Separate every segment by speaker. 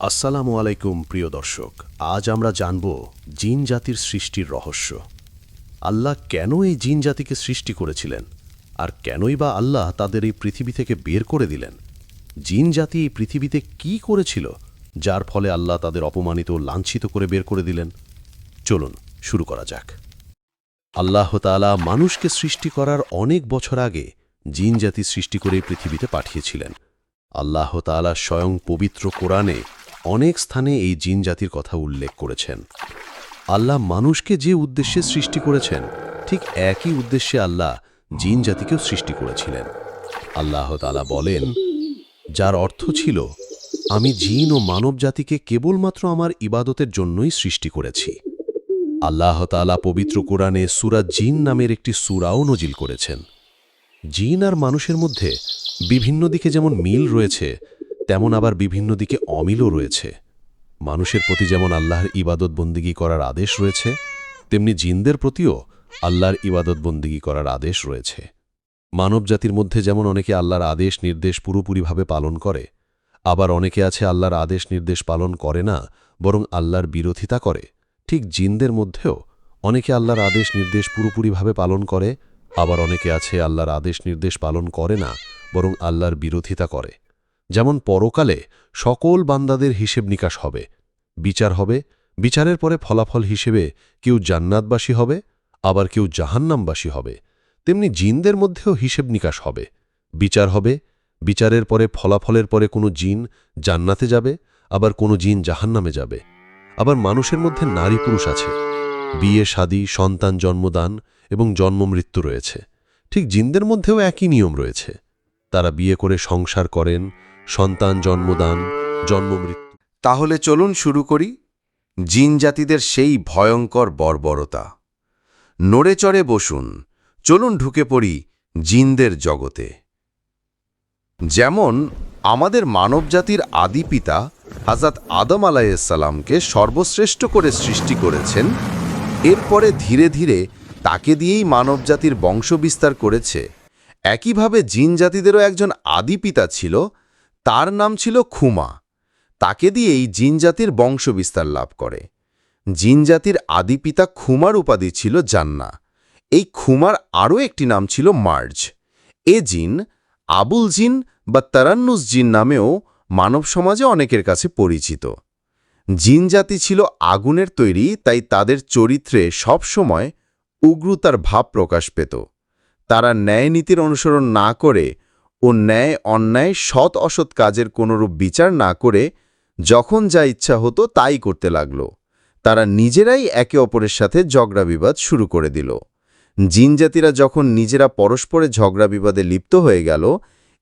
Speaker 1: আসসালামু আলাইকুম, প্রিয় দর্শক। আজ আমরা জানব জিন জাতির সৃষ্টির রহস্য। আল্লাহ কেন এই জিন জাতিকে সৃষ্টি করেছিলেন? আর কেনই বা আল্লাহ তাদের এই পৃথিবী থেকে বের করে দিলেন? জিন জাতি এই পৃথিবীতে কি করেছিল, যার ফলে আল্লাহ তাদের অপমানিত লাঞ্ছিত করে বের করে দিলেন? চলুন, শুরু করা যাক। আল্লাহ তাআলা মানুষকে সৃষ্টি করার অনেক বছর আগে জিন জাতি সৃষ্টি করে পৃথিবীতে পাঠিয়েছিলেন। আল্লাহ তাআলা স্বয়ং পবিত্র কোরআনে অনেক স্থানে এই জিন জাতির কথা উল্লেখ করেছেন। আল্লাহ মানুষকে যে উদ্দেশ্যে সৃষ্টি করেছেন, ঠিক একই উদ্দেশ্যে আল্লাহ জিন জাতিকেও সৃষ্টি করেছিলেন। আল্লাহ তালা বলেন, যার অর্থ ছিল, আমি জিন ও মানব জাতিকে কেবলমাত্র আমার ইবাদতের জন্যই সৃষ্টি করেছি। আল্লাহ তাআলা পবিত্র কোরআনে সুরা জিন নামের একটি সুরাও নজিল করেছেন। জিন আর মানুষের মধ্যে বিভিন্ন দিকে যেমন মিল রয়েছে তেমন আবার বিভিন্ন দিকে অমিলও রয়েছে। মানুষের প্রতি যেমন আল্লাহর ইবাদত বন্দিগি করার আদেশ রয়েছে, তেমনি জিনদের প্রতিও আল্লাহর ইবাদত বন্দিগি করার আদেশ রয়েছে। মানবজাতির মধ্যে যেমন অনেকে আল্লাহর আদেশ নির্দেশ পুরোপুরিভাবে পালন করে, আবার অনেকে আছে আল্লাহর আদেশ নির্দেশ পালন করে না, বরং আল্লাহর বিরোধিতা করে। ঠিক জিনদের মধ্যেও অনেকে আল্লাহর আদেশ নির্দেশ পুরোপুরিভাবে পালন করে, আবার অনেকে আছে আল্লাহর আদেশ নির্দেশ পালন করে না, বরং আল্লাহর বিরোধিতা করে। যেমন পরকালে সকল বান্দাদের হিসেব নিকাশ হবে, বিচার হবে, বিচারের পরে ফলাফল হিসেবে কেউ জান্নাতবাসী হবে, আবার কেউ জাহান্নামবাসী হবে, তেমনি জিনদের মধ্যেও হিসেব নিকাশ হবে, বিচার হবে, বিচারের পরে ফলাফলের পরে কোনো জিন জান্নাতে যাবে, আবার কোনো জিন জাহান্নামে যাবে, আবার মানুষের মধ্যে নারী পুরুষ আছে, বিয়ে, শাদী, সন্তান, জন্মদান এবং জন্মমৃত্যু রয়েছে, ঠিক জিনদের মধ্যেও একই নিয়ম রয়েছে, তারা বিয়ে করে সংসার করেন সন্তান জন্মদান জন্মমৃত্যু
Speaker 2: তাহলে চলুন শুরু করি জিন জাতিদের সেই ভয়ঙ্কর বর্বরতা। নড়ে চড়ে বসুন, চলুন ঢুকে পড়ি জিনদের জগতে। যেমন আমাদের মানবজাতির আদি পিতা হাজাত আদম আলাইসাল্লামকে সর্বশ্রেষ্ঠ করে সৃষ্টি করেছেন, এরপরে ধীরে ধীরে তাকে দিয়েই মানবজাতির বংশবিস্তার করেছে। একইভাবে জিন জাতিদেরও একজন আদি পিতা ছিল তার নাম ছিল খুমা। তাকে দিয়েই জিনজাতির বংশবিস্তার লাভ করে। জিনজাতির আদি পিতা খুমার উপাধি ছিল জান্না। এই খুমার আরও একটি নাম ছিল মার্জ। এ জিন আবুল জিন বা তারান্নুস জিন নামেও মানব সমাজে অনেকের কাছে পরিচিত। জিনজাতি ছিল আগুনের তৈরি, তাই তাদের চরিত্রে সবসময় উগ্রতার ভাব প্রকাশ পেত। তারা ন্যায় নীতির অনুসরণ না করে ও ন্যায়, অন্যায়, সৎ, অসৎ কাজের কোনরূপ বিচার না করে যখন যা ইচ্ছা হতো তাই করতে লাগল। তারা নিজেরাই একে অপরের সাথে ঝগড়া বিবাদ শুরু করে দিল। জিনজাতিরা যখন নিজেরা পরস্পরে ঝগড়া বিবাদে লিপ্ত হয়ে গেল,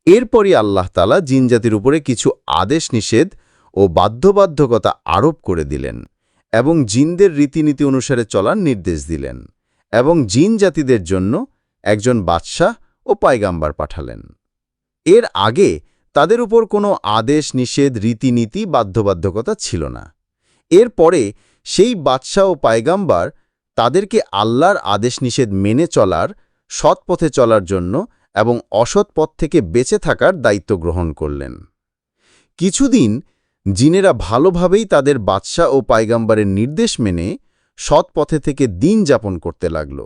Speaker 2: এরপরই আল্লাহ তালা জিনজাতির উপরে কিছু আদেশ নিষেধ ও বাধ্যবাধ্যকতা আরোপ করে দিলেন এবং জিনদের রীতিনীতি অনুসারে চলার নির্দেশ দিলেন এবং জিন জাতিদের জন্য একজন বাদশাহ ও পায়গাম্বার পাঠালেন। এর আগে তাদের উপর কোনো আদেশ, নিষেধ, রীতিনীতি বাধ্যবাধ্যকতা ছিল না। এরপরে সেই বাদশাহ ও পায়গাম্বার তাদেরকে আল্লাহর আদেশ, নিষেধ মেনে চলার, সৎ পথে চলার জন্য এবং অসৎ পথ থেকে বেঁচে থাকার দায়িত্ব গ্রহণ করলেন। কিছুদিন জিনেরা ভালোভাবেই তাদের বাদশাহ ও পায়গাম্বারের নির্দেশ মেনে সৎ পথে থেকে দিন যাপন করতে লাগল।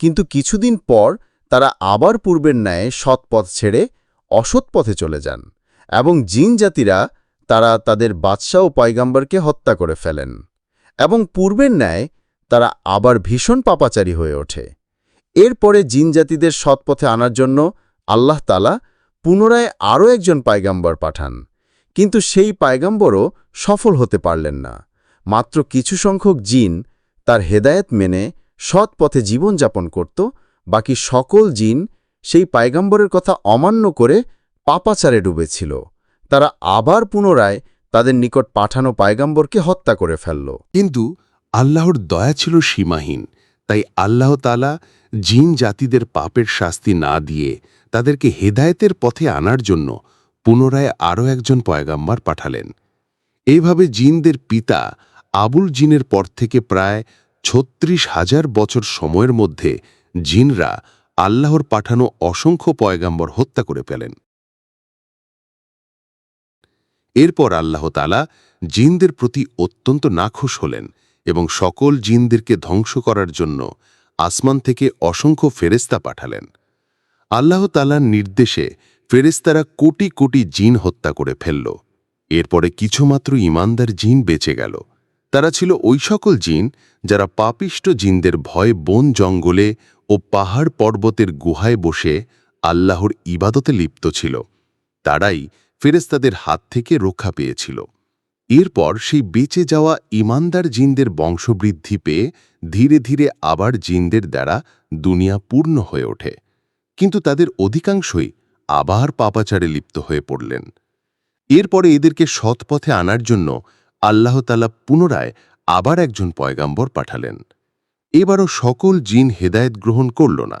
Speaker 2: কিন্তু কিছুদিন পর তারা আবার পূর্বের ন্যায় সৎ পথ ছেড়ে অসৎ পথে চলে যান এবং জিন জাতিরা তারা তাদের বাদশাহ ও পয়গাম্বরকে হত্যা করে ফেলেন এবং পূর্বের ন্যায় তারা আবার ভীষণ পাপাচারী হয়ে ওঠে। এরপরে জিন জাতিদের সৎপথে আনার জন্য আল্লাহ তালা পুনরায় আরও একজন পায়গাম্বর পাঠান। কিন্তু সেই পায়গাম্বরও সফল হতে পারলেন না। মাত্র কিছু সংখ্যক জিন তার হেদায়েত মেনে সৎ পথে জীবনযাপন করত, বাকি সকল জিন সেই পায়গাম্বরের কথা অমান্য করে পাপাচারে ডুবেছিল। তারা আবার পুনরায় তাদের নিকট পাঠানো পায়গাম্বরকে হত্যা করে ফেলল।
Speaker 3: কিন্তু আল্লাহর দয়া ছিল সীমাহীন, তাই আল্লাহ তালা জিন জাতিদের পাপের শাস্তি না দিয়ে তাদেরকে হেদায়েতের পথে আনার জন্য পুনরায় আরও একজন পয়গাম্বার পাঠালেন। এইভাবে জিনদের পিতা আবুল জিনের পর থেকে প্রায় ছত্রিশ হাজার বছর সময়ের মধ্যে জিনরা আল্লাহর পাঠানো অসংখ্য পয়গাম্বর হত্যা করে ফেলেন।
Speaker 1: এরপর আল্লাহ তালা জিনদের প্রতি অত্যন্ত নাখোশ হলেন এবং সকল জিনদেরকে ধ্বংস করার জন্য আসমান থেকে অসংখ্য ফেরেস্তা পাঠালেন। আল্লাহ তালার নির্দেশে ফেরেস্তারা কোটি কোটি জিন হত্যা করে ফেলল। এরপরে কিছুমাত্র ইমানদার জিন বেঁচে গেল। তারা ছিল ওই সকল জিন যারা পাপিষ্ট জিনদের ভয়ে বন জঙ্গলে ও পাহাড় পর্বতের গুহায় বসে আল্লাহর ইবাদতে লিপ্ত ছিল। তারাই ফেরেস্তাদের হাত থেকে রক্ষা পেয়েছিল। এরপর সেই বেঁচে যাওয়া ইমানদার জিনদের বংশবৃদ্ধি পেয়ে ধীরে ধীরে আবার জিনদের দ্বারা দুনিয়া পূর্ণ হয়ে ওঠে। কিন্তু তাদের অধিকাংশই আবার পাপাচারে লিপ্ত হয়ে পড়লেন। এরপরে এদেরকে সৎপথে আনার জন্য আল্লাহতালা পুনরায় আবার একজন পয়গাম্বর পাঠালেন। এবারও সকল জিন হেদায়েত গ্রহণ করল না,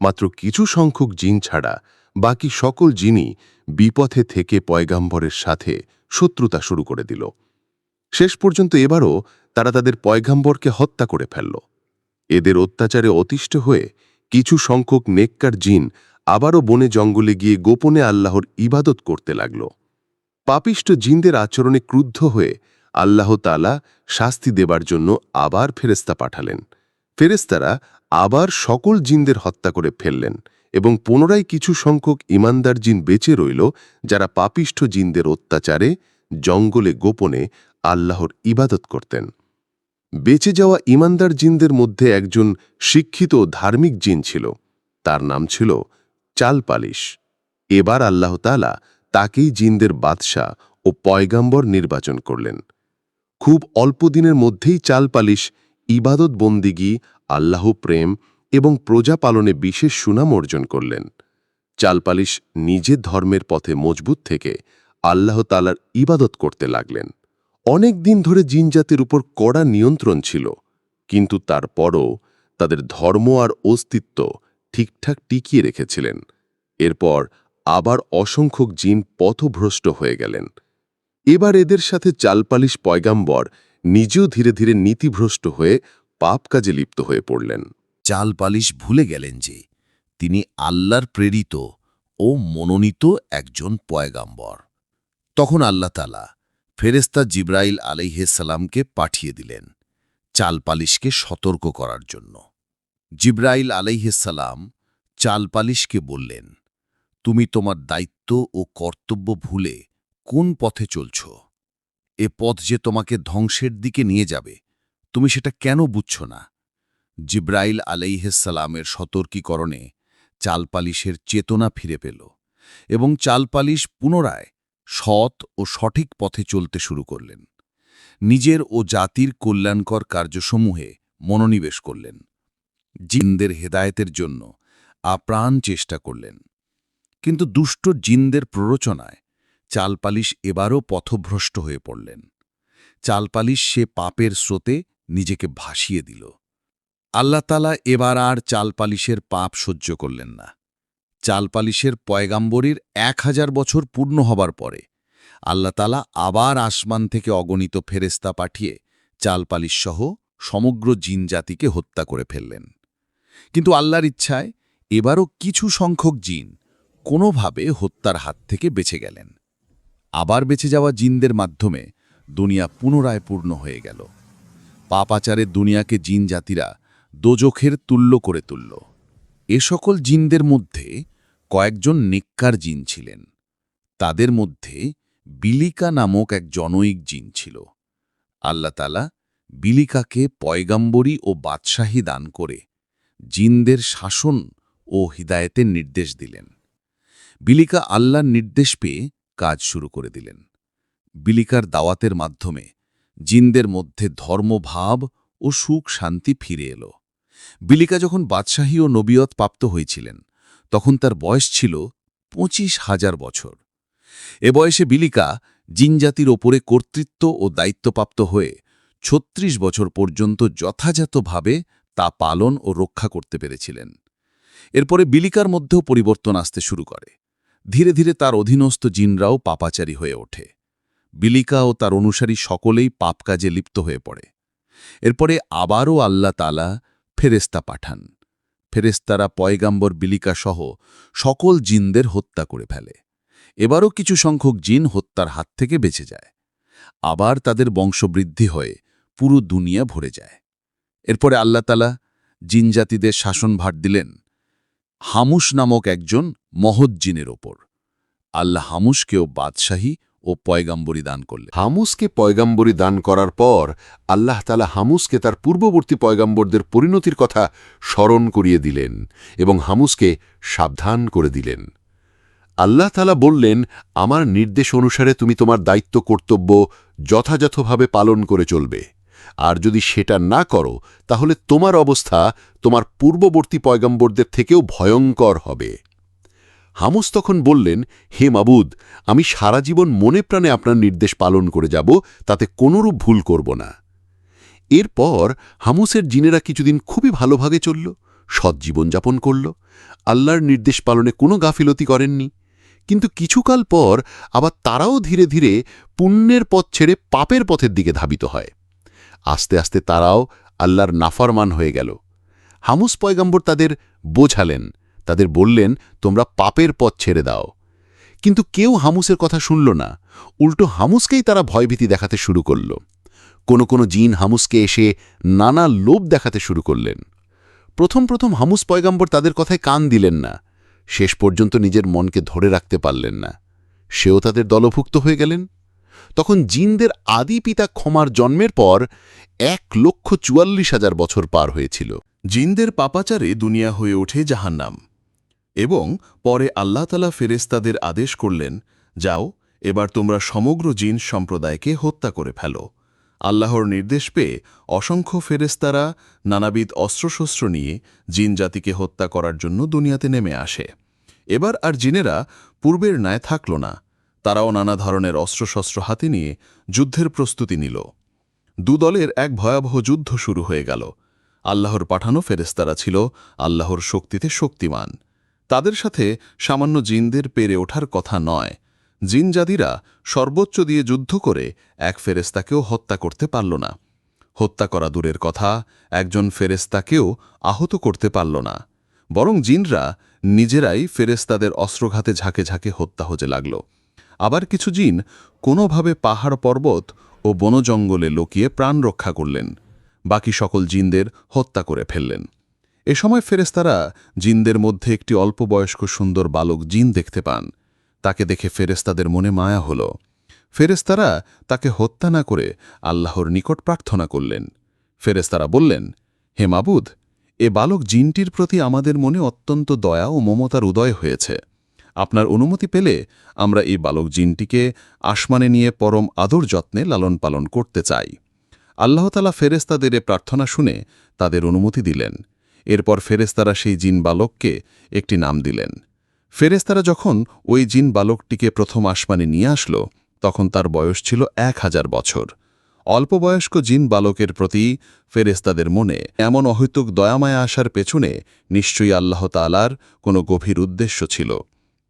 Speaker 1: মাত্র কিছু সংখ্যক জিন ছাড়া বাকি সকল জিনই বিপথে থেকে পয়গাম্বরের সাথে শত্রুতা শুরু করে দিল। শেষ পর্যন্ত এবারও তারা তাদের পয়গাম্বরকে হত্যা করে ফেলল। এদের অত্যাচারে অতিষ্ঠ হয়ে কিছু সংখ্যক নেককার জিন আবারও বনে জঙ্গলে গিয়ে গোপনে আল্লাহর ইবাদত করতে লাগল। পাপিষ্ট জিনদের আচরণে ক্রুদ্ধ হয়ে আল্লাহ তালা শাস্তি দেবার জন্য আবার ফেরেস্তা পাঠালেন। ফেরেস্তারা আবার সকল জিনদের হত্যা করে ফেললেন এবং পুনরায় কিছু সংখ্যক ইমানদার জিন বেঁচে রইল যারা পাপিষ্ঠ জিনদের অত্যাচারে, জঙ্গলে গোপনে আল্লাহর ইবাদত করতেন। বেঁচে যাওয়া ইমানদার জিনদের মধ্যে একজন শিক্ষিত ধার্মিক জিন ছিল, তার নাম ছিল চালপালিশ। এবার আল্লাহ তালা তাকেই জিনদের বাদশাহ ও পয়গাম্বর নির্বাচন করলেন। খুব অল্প দিনের মধ্যেই চালপালিশ ইবাদত বন্দিগি, আল্লাহ প্রেম এবং প্রজা পালনে বিশেষ সুনাম অর্জন করলেন। চালপালিশ নিজের ধর্মের পথে মজবুত থেকে আল্লাহ তালার ইবাদত করতে লাগলেন। অনেক দিন ধরে জিনজাতির উপর কড়া নিয়ন্ত্রণ ছিল, কিন্তু তারপরও তাদের ধর্ম আর অস্তিত্ব ঠিকঠাক টিকিয়ে রেখেছিলেন। এরপর আবার অসংখ্যক জিন পথভ্রষ্ট হয়ে গেলেন। এবার এদের সাথে চালপালিশ পয়গাম্বর নিজেও ধীরে ধীরে নীতিভ্রষ্ট হয়ে পাপ কাজে লিপ্ত হয়ে পড়লেন।
Speaker 4: চাল পালিশ ভুলে গেলেন যে, তিনি আল্লাহর প্রেরিত ও মনোনীত একজন পয়গাম্বর। তখন আল্লাহ তালা ফেরেস্তা জিব্রাইল আলাইহেসালামকে পাঠিয়ে দিলেন চাল পালিশকে সতর্ক করার জন্য। জিব্রাইল আলাইহেসালাম চাল পালিশকে বললেন, তুমি তোমার দায়িত্ব ও কর্তব্য ভুলে কোন পথে চলছ? এ পথ যে তোমাকে ধ্বংসের দিকে নিয়ে যাবে, তুমি সেটা কেন বুঝছ না? জিব্রাইল আলাইহেসালামের সতর্কীকরণে চালপালিশের চেতনা ফিরে পেল এবং চালপালিশ পুনরায় সৎ ও সঠিক পথে চলতে শুরু করলেন। নিজের ও জাতির কল্যাণকর কার্যসমূহে মনোনিবেশ করলেন। জিনদের হেদায়েতের জন্য আপ্রাণ চেষ্টা করলেন। কিন্তু দুষ্ট জিনদের প্ররোচনায় চালপালিশ এবারও পথভ্রষ্ট হয়ে পড়লেন। চালপালিশ সে পাপের স্রোতে নিজেকে ভাসিয়ে দিল। আল্লাতালা এবার আর চালপালিশের পাপ সহ্য করলেন না। চালপালিশের পয়গাম্বরীর এক হাজার বছর পূর্ণ হবার পরে আল্লাতালা আবার আসমান থেকে অগণিত ফেরেস্তা পাঠিয়ে চালপালিশসহ সমগ্র জিনজাতিকে হত্যা করে ফেললেন। কিন্তু আল্লাহর ইচ্ছায় এবারও কিছু সংখ্যক জিন কোনোভাবে হত্যার হাত থেকে বেঁচে গেলেন। আবার বেঁচে যাওয়া জিনদের মাধ্যমে দুনিয়া পুনরায় পূর্ণ হয়ে গেল। পাপাচারে দুনিয়াকে জিন জাতিরা দোজখের তুল্য করে তুলল। এ সকল জিনদের মধ্যে কয়েকজন নেককার জিন ছিলেন। তাদের মধ্যে বিলিকা নামক এক জনৈক জিন ছিল। আল্লাতালা বিলিকাকে পয়গাম্বরী ও বাদশাহী দান করে জিনদের শাসন ও হিদায়েতের নির্দেশ দিলেন। বিলিকা আল্লাহর নির্দেশ পেয়ে কাজ শুরু করে দিলেন। বিলিকার দাওয়াতের মাধ্যমে জিনদের মধ্যে ধর্মভাব ও সুখ শান্তি ফিরে এলো। বিলিকা যখন বাদশাহী ও নবিয়ত প্রাপ্ত হয়েছিলেন, তখন তার বয়স ছিল পঁচিশ হাজার বছর। এ বয়সে বিলিকা জিনজাতির ওপরে কর্তৃত্ব ও দায়িত্বপ্রাপ্ত হয়ে ছত্রিশ বছর পর্যন্ত যথাযথভাবে তা পালন ও রক্ষা করতে পেরেছিলেন। এরপরে বিলিকার মধ্যেও পরিবর্তন আসতে শুরু করে। ধীরে ধীরে তার অধীনস্থ জিনরাও পাপাচারী হয়ে ওঠে। বিলিকা ও তার অনুসারী সকলেই পাপ কাজে লিপ্ত হয়ে পড়ে। এরপরে আবারও আল্লাহ তালা ফেরেস্তা পাঠান। ফেরেস্তারা পয়গাম্বর বিলিকা সহ সকল জিনদের হত্যা করে ফেলে। এবারও কিছু সংখ্যক জিন হত্যার হাত থেকে বেঁচে যায়। আবার তাদের বংশবৃদ্ধি হয়ে পুরো দুনিয়া ভরে যায়। এরপরে আল্লাহতালা জিনজাতিদের শাসনভার দিলেন হামুস নামক একজন মহৎ জিনের ওপর। আল্লাহ হামুসকেও বাদশাহী ও পয়গাম্বরী দান করলেন।
Speaker 5: হামুসকে পয়গাম্বরী দান করার পর আল্লাহ তালা হামুসকে তার পূর্ববর্তী পয়গাম্বরদের পরিণতির কথা স্মরণ করিয়ে দিলেন এবং হামুসকে সাবধান করে দিলেন। আল্লাহ তালা বললেন, আমার নির্দেশ অনুসারে তুমি তোমার দায়িত্ব কর্তব্য যথাযথভাবে পালন করে চলবে। আর যদি সেটা না করো, তাহলে তোমার অবস্থা তোমার পূর্ববর্তী পয়গম্বরদের থেকেও ভয়ঙ্কর হবে। হামুস তখন বললেন, হে মাবুদ, আমি সারা জীবন মনে প্রাণে আপনার নির্দেশ পালন করে যাব, তাতে কোনোরূপ ভুল করব না। এরপর হামুসের জিনেরা কিছুদিন খুবই ভালোভাবে চলল, সৎ জীবনযাপন করল, আল্লাহর নির্দেশ পালনে কোনো গাফিলতি করেননি। কিন্তু কিছুকাল পর আবার তারাও ধীরে ধীরে পুণ্যের পথ ছেড়ে পাপের পথের দিকে ধাবিত হয়। আস্তে আস্তে তারাও আল্লাহর নাফরমান হয়ে গেল। হামুস পয়গাম্বর তাদের বোঝালেন, তাদের বললেন, তোমরা পাপের পথ ছেড়ে দাও। কিন্তু কেউ হামুসের কথা শুনল না। উল্টো হামুসকেই তারা ভয়ভীতি দেখাতে শুরু করল। কোনো কোনো জিন হামুসকে এসে নানা লোভ দেখাতে শুরু করলেন। প্রথম প্রথম হামুস পয়গাম্বর তাদের কথায় কান দিলেন না। শেষ পর্যন্ত নিজের মনকে ধরে রাখতে পারলেন না। সেও তাদের দলভুক্ত হয়ে গেলেন। তখন জিনদের আদি পিতা ক্ষমার জন্মের পর এক লক্ষ চুয়াল্লিশ হাজার বছর পার হয়েছিল।
Speaker 6: জিনদের পাপাচারে দুনিয়া হয়ে ওঠে জাহান্নাম এবং পরে আল্লাহতালা ফেরেস্তাদের আদেশ করলেন, যাও, এবার তোমরা সমগ্র জিন সম্প্রদায়কে হত্যা করে ফেলো। আল্লাহর নির্দেশ পেয়ে অসংখ্য ফেরেস্তারা নানাবিধ অস্ত্রশস্ত্র নিয়ে জিন জাতিকে হত্যা করার জন্য দুনিয়াতে নেমে আসে। এবার আর জিনেরা পূর্বের ন্যায় থাকল না। তারাও নানা ধরনের অস্ত্রশস্ত্র হাতে নিয়ে যুদ্ধের প্রস্তুতি নিল। দুদলের এক ভয়াবহ যুদ্ধ শুরু হয়ে গেল। আল্লাহর পাঠানো ফেরেস্তারা ছিল আল্লাহর শক্তিতে শক্তিমান। তাদের সাথে সামান্য জিনদের পেরে ওঠার কথা নয়। জিনজাদিরা সর্বোচ্চ দিয়ে যুদ্ধ করে এক ফেরেস্তাকেও হত্যা করতে পারল না। হত্যা করা দূরের কথা, একজন ফেরেস্তাকেও আহত করতে পারল না। বরং জিনরা নিজেরাই ফেরেস্তাদের অস্ত্রঘাতে ঝাঁকে ঝাঁকে হত্যা হতে লাগল। আবার কিছু জিন কোনোভাবে পাহাড় পর্বত ও বনজঙ্গলে লুকিয়ে প্রাণ রক্ষা করলেন, বাকি সকল জিনদের হত্যা করে ফেললেন। এ সময় ফেরেস্তারা জিনদের মধ্যে একটি অল্প বয়স্ক সুন্দর বালক জিন দেখতে পান। তাকে দেখে ফেরেস্তাদের মনে মায়া হল। ফেরেস্তারা তাকে হত্যা না করে আল্লাহর নিকট প্রার্থনা করলেন। ফেরেস্তারা বললেন, হে মাবুদ, এ বালক জিনটির প্রতি আমাদের মনে অত্যন্ত দয়া ও মমতার উদয় হয়েছে। আপনার অনুমতি পেলে আমরা এই বালক জিনটিকে আসমানে নিয়ে পরম আদর যত্নে লালন পালন করতে চাই। আল্লাহতালা ফেরেস্তাদের এ প্রার্থনা শুনে তাদের অনুমতি দিলেন। এরপর ফেরেস্তারা সেই জিন বালককে একটি নাম দিলেন। ফেরেস্তারা যখন ওই জিন বালকটিকে প্রথম আসমানে নিয়ে আসল, তখন তার বয়স ছিল এক হাজার বছর। অল্প বয়স্ক জিন বালকের প্রতি ফেরেস্তাদের মনে এমন অহৈতুক দয়ামায়া আসার পেছনে নিশ্চয়ই আল্লাহ তালার কোনো গভীর উদ্দেশ্য ছিল।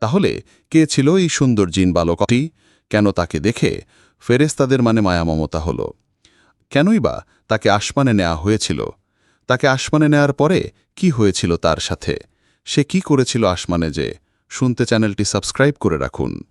Speaker 6: তাহলে কে ছিল এই সুন্দর জিন বালকটি কেন তাকে দেখে ফেরেস্তাদের মানে মায়ামমতা হল। কেনই বা তাকে আসমানে নেওয়া হয়েছিল? তাকে আসমানে নেয়ার পরে কি হয়েছিল তার সাথে? সে কি করেছিল আসমানে যে? শুনতে চ্যানেলটি সাবস্ক্রাইব করে রাখুন।